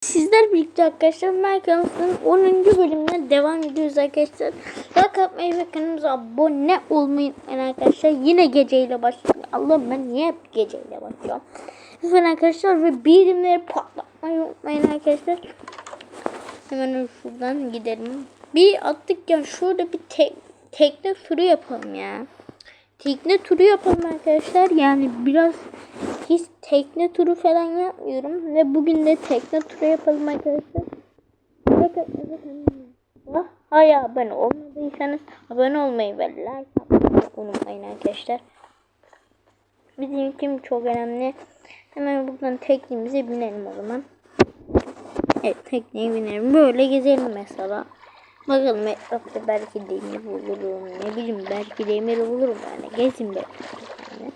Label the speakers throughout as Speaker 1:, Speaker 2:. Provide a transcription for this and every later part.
Speaker 1: Sizler birlikte arkadaşlar Minecraft'ın 10. bölümüne devam ediyoruz arkadaşlar. Like atmayı ve kanalımıza abone olmayı unutmayın arkadaşlar. Yine geceyle başlıyorum. Allah'ım ben niye hep geceyle başlıyorum. Lütfen arkadaşlar ve birimleri patlatmayı unutmayın arkadaşlar. Hemen şuradan gidelim. Bir attık ya şurada bir tek, tekne turu yapalım ya. Tekne turu yapalım arkadaşlar. Yani biraz hiç tekne turu falan yapmıyorum. Ve bugün de tekne turu yapalım arkadaşlar. Bakın, bakın. Hala abone olmadıysanız abone olmayı ve like atmayı unutmayın arkadaşlar. Bizim için çok önemli. Hemen buradan teknemize binelim o zaman. Evet tekneye binelim. Böyle gezelim mesela. Bakalım etrafta belki demir bulurum. Ne bileyim belki demir bulurum yani. Gezin. Yani.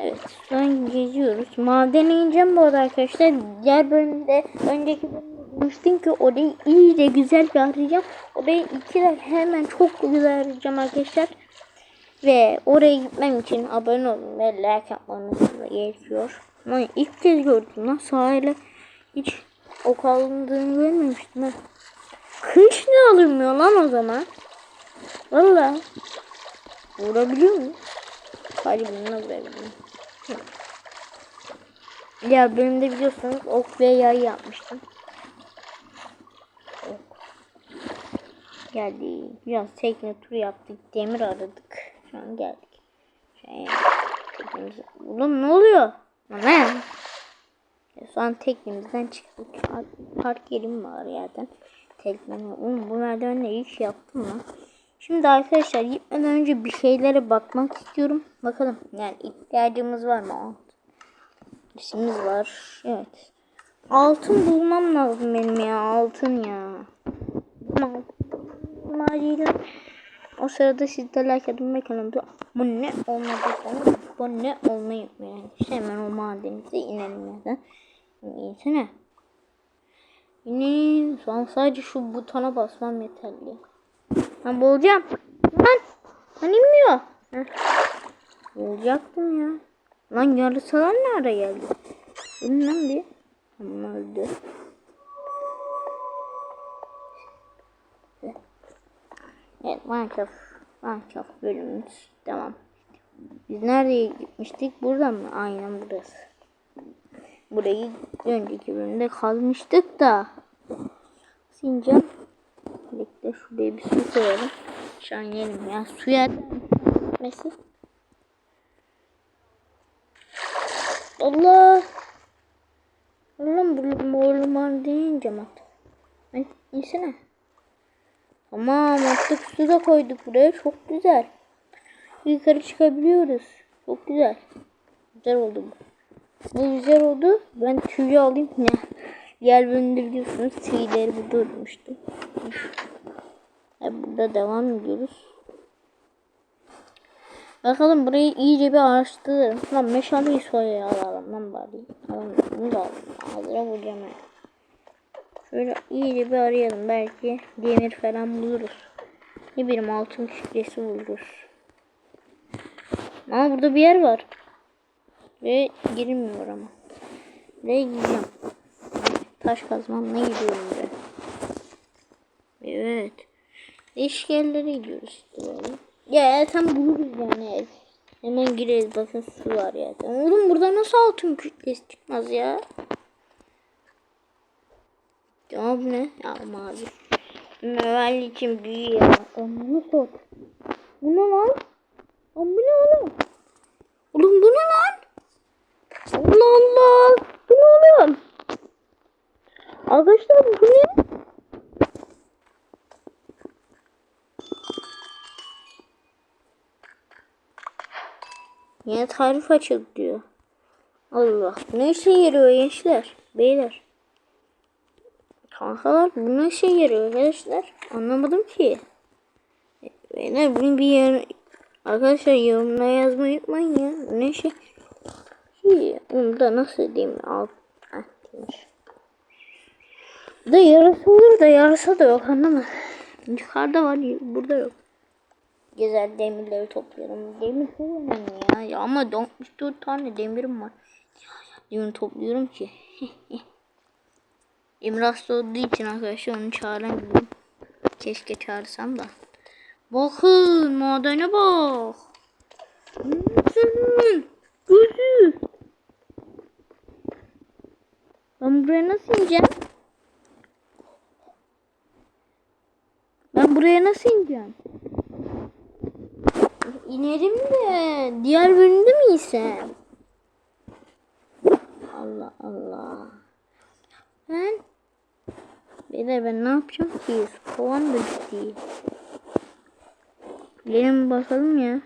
Speaker 1: Evet şu an geziyoruz. Madene ineceğim bu arada arkadaşlar. Diğer bölümde önceki bölümde demiştim ki orayı iyice güzel bir arayacağım. Orayı iki hemen çok güzel arayacağım arkadaşlar. Ve oraya gitmem için abone olun ve like yapmanız da gerekiyor. Ama ilk kez gördüm lan sahile hiç o kaldığını görmemiştim ha. Kış ne alınmıyor lan o zaman? Valla. Vurabiliyor mu? Hadi bununla vurabiliyorum. Ya benim de biliyorsunuz ok ve yay yapmıştım. Ok. Geldi. Biraz tekne turu yaptık. Demir aradık. Şu an geldik. Şey. Oğlum ne oluyor? Ya şu an teknemizden çıktık. Park yerim var yerden. Tekneme. Oğlum bu merdivenle iyi şey yaptım lan. Şimdi arkadaşlar gitmeden önce bir şeylere bakmak istiyorum. Bakalım yani ihtiyacımız var mı? İşimiz var. Evet. Altın bulmam lazım benim ya. Altın ya. Macera. O sırada siz de like ve kanalımda bu ne olmadıysanız bu ne olmayı unutmayın. İşte hemen o madenize inelim ya da. İnsene. İnin. Şu an sadece şu butona basmam yeterli. Ben boğulacağım. Lan. Lan inmiyor. Heh. Boğulacaktım ya. Lan yarısalar ne ara geldi? Lan bir. Tamam öldü. Evet Minecraft. Minecraft bölümümüz. Tamam. Biz nereye gitmiştik? Buradan mı? Aynen burası. Burayı önceki bölümde kazmıştık da. Sincan. Birlikte şuraya bir su koyalım. Şu an yerim ya. Suya gitmesi. Allah. Oğlum bu orman deyince mat. Ben insene. Tamam artık su da koyduk buraya. Çok güzel. Yukarı çıkabiliyoruz. Çok güzel. Güzel oldu bu. Bu güzel oldu. Ben tüyü alayım. Ne? Diğer bölümde biliyorsunuz tüyleri burada durmuştu. Burada devam ediyoruz. Bakalım burayı iyice bir araştırırım. Lan meşaleyi soya alalım lan bari. Alalım bunu da alalım. Ağzına vuracağım ya. Şöyle iyice bir arayalım. Belki demir falan buluruz. Ne bileyim altın kütlesi buluruz. Ama burada bir yer var. Ve girilmiyor ama. Ve gideceğim. Taş kazmamla gidiyorum buraya. Evet. Değişik yerlere gidiyoruz işte böyle. Ya tam buluruz yani. Hemen gireriz bakın su var ya. Oğlum burada nasıl altın kütlesi çıkmaz ya? Ya bu ne? Ya mavi. Meval için büyü ya. Onu sor. Bu ne lan? Oğlum? Oğlum bu ne lan? Allah Allah. Bu ne oğlum? Arkadaşlar bu ne? Yine tarif açıldı diyor. Allah. Ne işe yarıyor gençler? Beyler. Kankalar bu ne işe yarıyor arkadaşlar? Anlamadım ki. Beyler bunu bir yer... Arkadaşlar yorumlara yazmayı unutmayın ya. Bu ne şey? Şey, onu da nasıl diyeyim? Alt. Demiş. Da yarısı olur da yarısı da yok anlamadım. Yukarıda var burada yok. Gezer demirleri topluyorum. Demir çok ya. ya ama 64 tane demirim var. Demir topluyorum ki. Emre hasta olduğu için arkadaşlar onu çağıramıyorum. Keşke çağırsam da. Bakın madene bak. Ben buraya nasıl ineceğim? Ben buraya nasıl ineceğim? İnerim de diğer bölümde mi insem? Allah Allah. Ben Beyler ben ne yapacağım ki? Kovan da gitti. Gelin bakalım ya.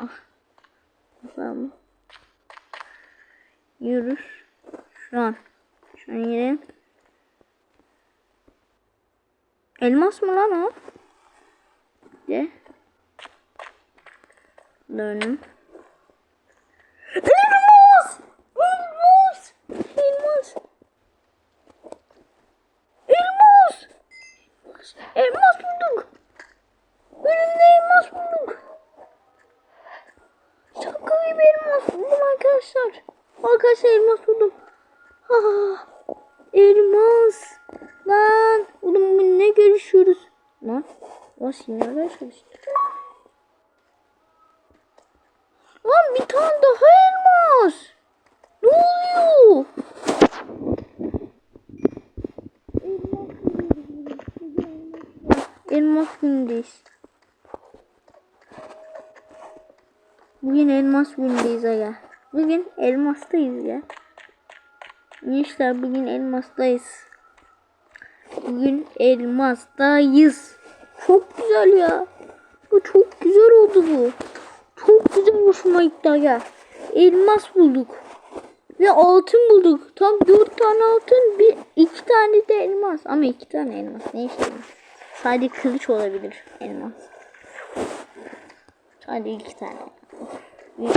Speaker 1: Ah. Bakalım. Yürür. Şu an. Şu an gidelim. Elmas mı lan o? De. Dönüm. Elmas! Elmas! Elmas! Elmas! Elmas bulduk. Önümde elmas bulduk. Şaka gibi elmas buldum arkadaşlar. Arkadaşlar elmas buldum. Ah, elmas. Lan. Oğlum bu ne görüşüyoruz? Lan. Lan sinyaller çalıştı. Lan bir tane daha elmas. Ne oluyor? Elmas gündeyiz. Bugün elmas gündeyiz aga. Bugün elmastayız ya. Gençler bugün elmastayız. Bugün elmastayız. Çok güzel ya. Bu çok güzel oldu bu. Çok güzel hoşuma gitti aga. Elmas bulduk. Ve altın bulduk. Tam dört tane altın, bir iki tane de elmas. Ama iki tane elmas. Ne işte? Sadece kılıç olabilir elmas. Sadece iki tane. Bir,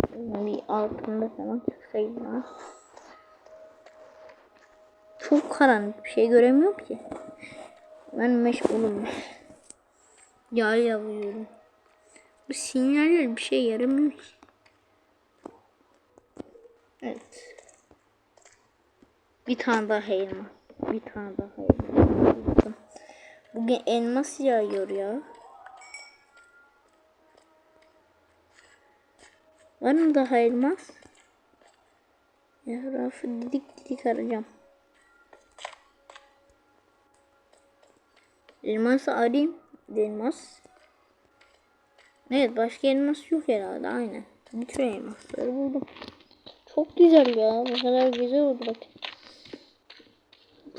Speaker 1: bir altında falan çıksaydı bana. Çok karanlık bir şey göremiyorum ki. Ben meşgulüm. Yağ yavuyorum. Bu sinyaller bir şey yaramıyor ki. Evet. Bir tane daha elma. Bir tane daha elma. Bugün elmas yağıyor ya. Var mı daha elmas? Ya rafı didik didik arayacağım. Elması arayayım. Elmas. Evet başka elmas yok herhalde aynen. Bütün elmasları buldum. Çok güzel ya. Bu kadar güzel oldu bak.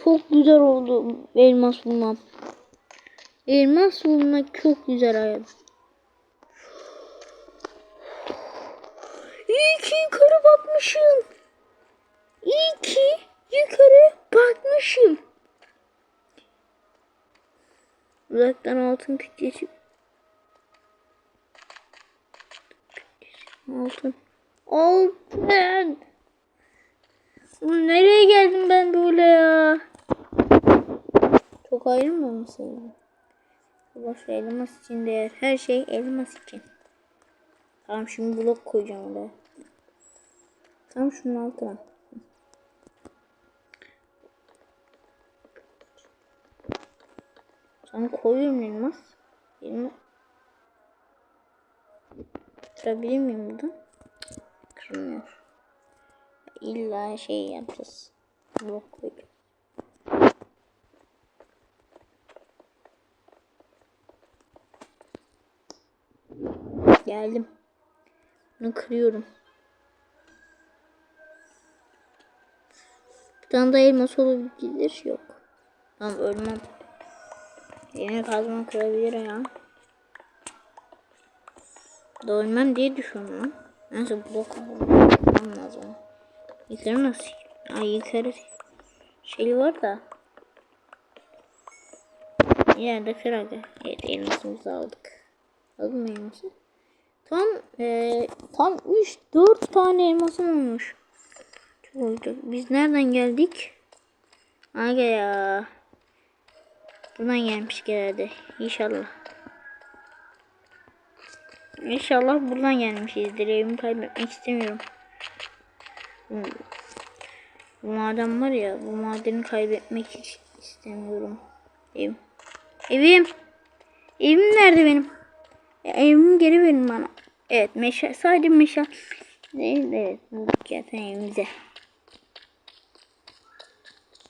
Speaker 1: Çok güzel oldu elmas bulmam. Elmas bulmak çok güzel hayat. İyi ki yukarı bakmışım. İyi ki yukarı bakmışım. Uzaktan altın kütlesi. Altın. Altın. Nereye geldim ben böyle ya? Çok ayrılmamışsın. Boş ver, elmas için değer. Her şey elmas için. Tamam şimdi blok koyacağım oraya. Tam şunun altına. Sana koyuyorum elmas. Elmas. Kırabilir miyim buradan? Kırmıyor. İlla şey yapacağız. Blok koyacağım. Geldim. Bunu kırıyorum. Bir tane daha elmas olabilir. Yok. Tamam ölmem. Yine kazma kırabilir ya. Da ölmem diye düşünüyorum. Neyse blok bulmam lazım. Yukarı nasıl? Ay yukarı şey var da. Yerde kıraga. Evet elmasımızı aldık. Aldın mı elması? Tam e, tam 3 4 tane elmasım olmuş. Çok oldu. Biz nereden geldik? Aga ya. Buradan gelmiş herhalde. İnşallah. İnşallah buradan gelmişizdir. Evimi kaybetmek istemiyorum. Bu maden var ya bu madeni kaybetmek istemiyorum. Ev. Evim. Evim nerede benim? Ya, evimi geri verin bana. Evet meşa sadece meşa değil evet bulduk zaten evimize.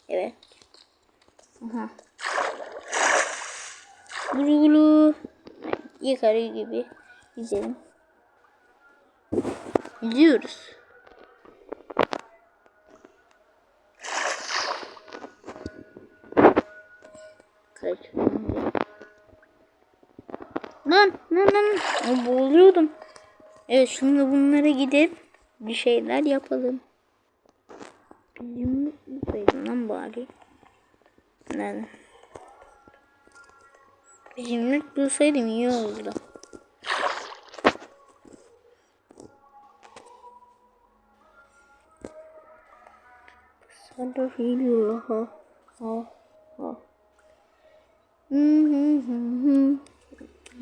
Speaker 1: Evet. Aha. Gulu. Yukarı gibi gidelim. Gidiyoruz. Kaçıyorum. Lan lan lan. Boğuluyordum. Evet şimdi bunlara gidip bir şeyler yapalım. Bizim lan bari. Nerede? Bir Zümrüt bulsaydım iyi olurdu. Sada geliyor ha. Ha. Ha. Hı hı hı hı.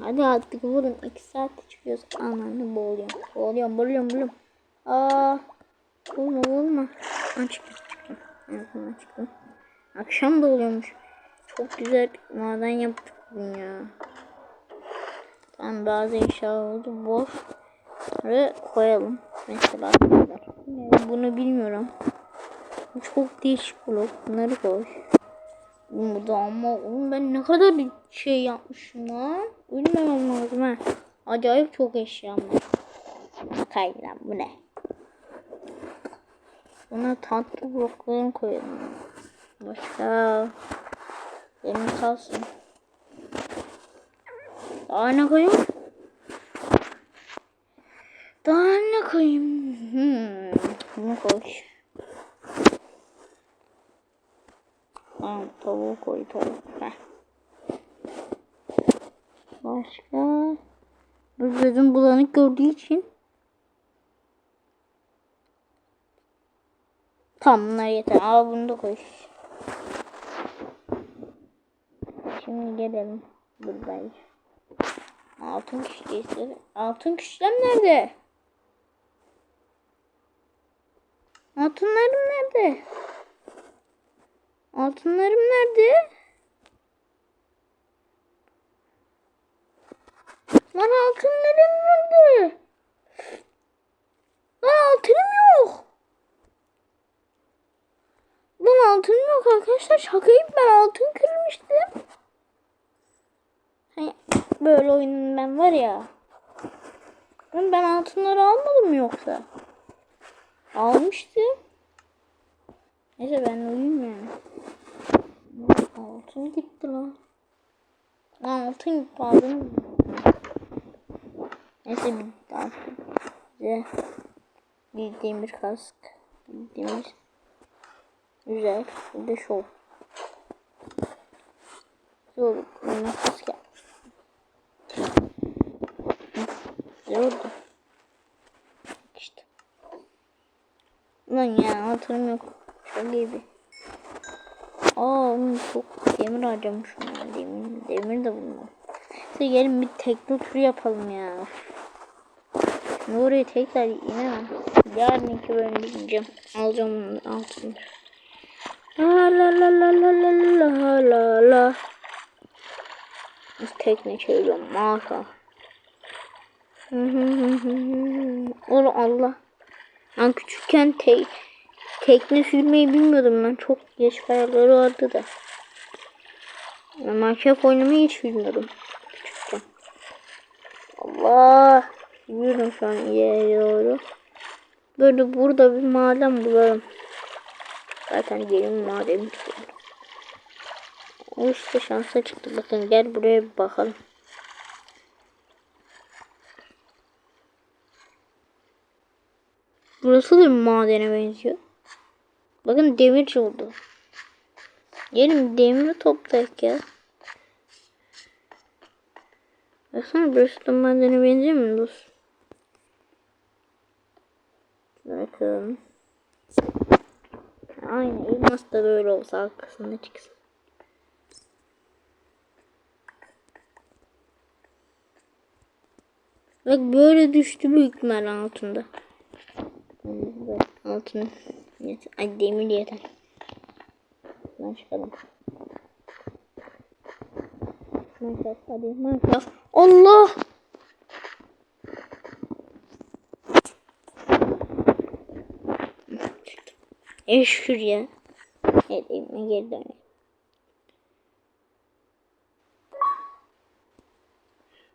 Speaker 1: Hadi artık vurun. İki saatte çıkıyoruz. Ananı boğuluyorum. Boğuluyorum, boğuluyorum, boğuluyorum. Aa. Vurma, vurma. Ben çıktım, çıktım. Ben çıktım. Akşam da oluyormuş. Çok güzel maden yaptık bugün ya. Tamam bazı eşya oldu. Boş. Ve koyalım. Mesela. Bunu bilmiyorum. Çok değişik blok. Bunları koy. Bu da ama oğlum ben ne kadar şey yapmışım lan. Ölmemem lazım ha. Acayip çok eşyam var. Bakayım lan bu ne? Buna tatlı bloklarını koyalım. Başka. Benim kalsın. Daha koyayım? Daha ne koyayım? Hmm. Bunu koy. Tamam tavuğu koy tavuk. Heh. Başka. Bu gözüm bulanık gördüğü için. Tamam bunlar yeter. Aa bunu da koy. Şimdi gelelim. Buradayız. Altın kişisi. Altın kişilem nerede? Altınlarım nerede? Altınlarım nerede? Lan altınlarım nerede? Lan altınım yok. Lan altınım yok arkadaşlar. Şakayım ben altın kırmıştım. Böyle oyunun ben var ya. Ben, altınları almadım yoksa? Almıştım. Neyse ben uyuyayım yani. Altın gitti lan. Altın gitti aldım. Neyse daha size bir demir kask. Bir demir. Güzel. Bir de şov. Zor. Demir kask yapmış. Zordu. İşte. Lan ya altınım yok. Çok iyi bir. Aa çok demir harcamışım ya. Demir, demir de bulmam. Size gelin bir tekne turu yapalım ya. Oraya tekrar inemem. Yarınki bölümde gideceğim. Alacağım onu altını. La la la la la la la la la. Tekne çeviriyorum maşallah. Oğlum Allah. Ben küçükken te tekne sürmeyi bilmiyordum ben. Çok geç kararları vardı da. Ben Minecraft oynamayı hiç bilmiyordum. Küçükken. Allah. Yürüyorum şu an ileri. Böyle burada bir maden bulalım. Zaten gelin madeni tutuyorum. O işte şansa çıktı. Bakın gel buraya bir bakalım. Burası da madene benziyor. Bakın demir oldu. Gelin demiri toplayak ya. Baksana burası da madene benziyor mu dostum? Bakın. Aynen elmas da böyle olsa arkasında çıksın. Bak böyle düştü büyük ihtimal altında. Altını Yeter. Ay demir yeter. Lan çıkalım. Minecraft hadi Minecraft. Allah! Evet şükür ya. Evet evime geri dönelim.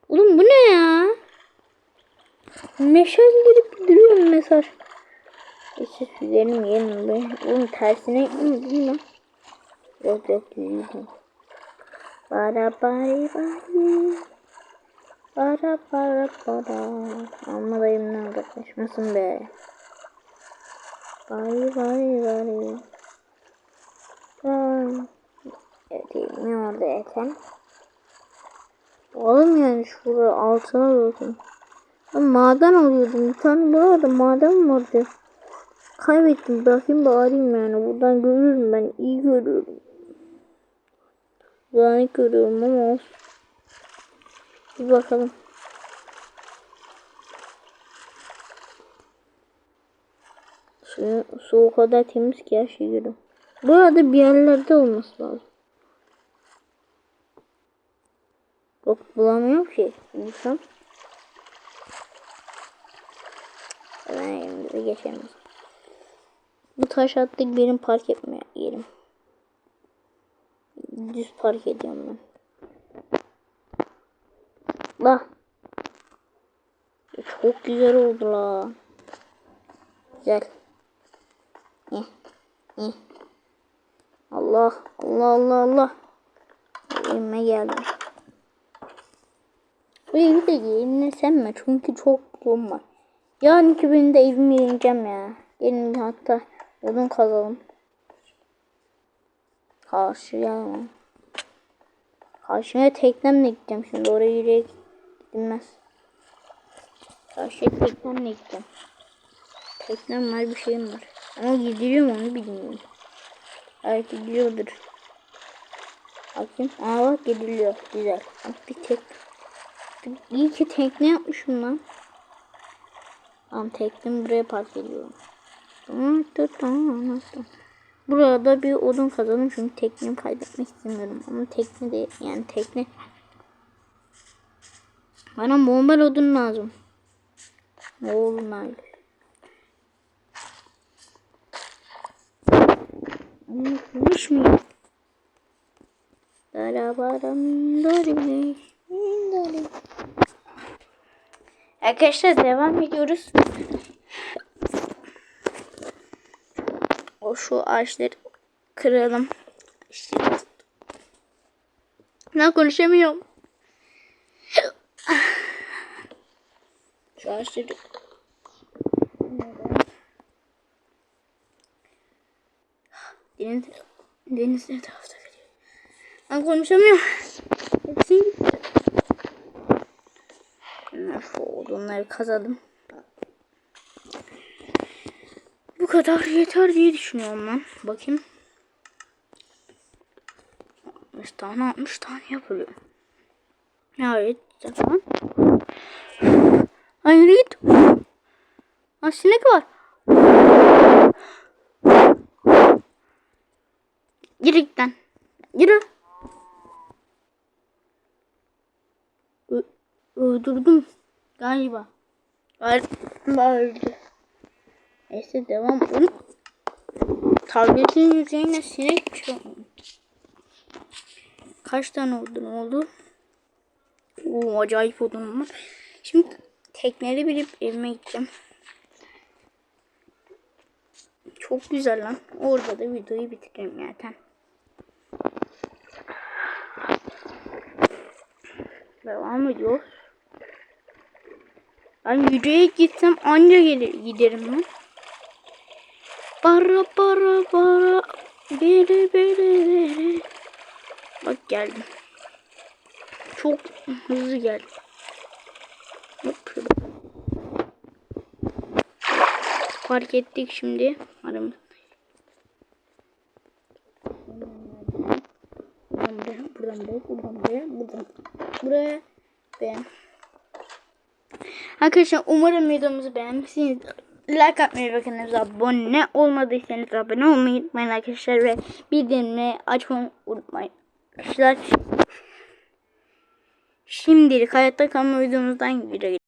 Speaker 1: Oğlum bu ne ya? Mesaj gelip duruyor mesaj. Süzerim yerim be. Oğlum tersine mi değil mi? Yok yok düzgün. Para bari bari. Para para para. Amma dayımdan uzaklaşmasın be. Bari bari bari. Tamam. Evet evimi orada eten. Oğlum yani şurada altına bakın. Ben maden alıyordum. Bir tane burada maden vardı. Kaybettim. Bakayım bağırayım yani. Buradan görürüm ben. iyi görüyorum. Bulanık görüyorum ama olsun. Bakalım. Su, su o kadar temiz ki her şeyi görüyorum. Burada bir yerlerde olması lazım. Yok bulamıyorum ki. Bulsam. Ben geçemez. Bu taş attık benim park etme yerim. Düz park ediyorum ben. Bak. Çok güzel oldu la. Güzel. Eh. Eh. Allah. Allah Allah Allah. Evime geldim. Bu evi de yenilesem mi? Çünkü çok bulum var. Yarınki günde evimi yeneceğim ya. Bir hatta odun kazalım. Karşıya mı? Karşıya teknemle gideceğim şimdi. Oraya yürüyerek gidilmez. Karşıya teknemle gideceğim. Teknem var bir şeyim var. Ama gidiyor mu onu bilmiyorum. Belki gidiyordur. Bakayım. Aa bak gidiliyor. Güzel. Bak bir tek. İyi ki tekne yapmışım lan. Tamam teknemi buraya park ediyorum. Burada bir odun kazanım çünkü teknemi kaybetmek istemiyorum. Ama tekne de yani tekne bana normal odun lazım. Normal. Unutmuş muyum? Darabaram darim darim. Arkadaşlar devam ediyoruz. O şu ağaçları kıralım. Ben konuşamıyorum. Şu ağaçları Deniz, deniz ne tarafta geliyor? Ben konuşamıyorum. Hepsi gitti. Şu odunları kazalım. Bu kadar yeter diye düşünüyorum ben. Bakayım. 60 tane 60 tane yapılıyor. Evet. Tamam. Hayır git. Aa, sinek var. Girikten. Yürü. Ö öldürdüm. Galiba. Galiba öldü. Neyse devam edelim. Tabletin yüzeyine sinek çıkıyor. Kaç tane odun oldu? Oo, acayip odun var. Şimdi tekneleri bilip evime gideceğim. Çok güzel lan. Orada da videoyu bitiririm zaten. Devam ediyor. Ben yürüyerek gitsem anca gelir, giderim ben. Bara bara bara bere bere bere. Bak geldim. Çok hızlı geldim. Hop. Fark ettik şimdi. Aramız. Buradan buraya, buradan buraya, buradan buraya, buradan buraya. Beğen. Arkadaşlar umarım videomuzu beğenmişsinizdir. Like atmayı ve kanalımıza abone olmadıysanız abone olmayı unutmayın arkadaşlar ve bildirimleri açmayı unutmayın. Arkadaşlar şimdilik hayatta kalma videomuzdan girelim.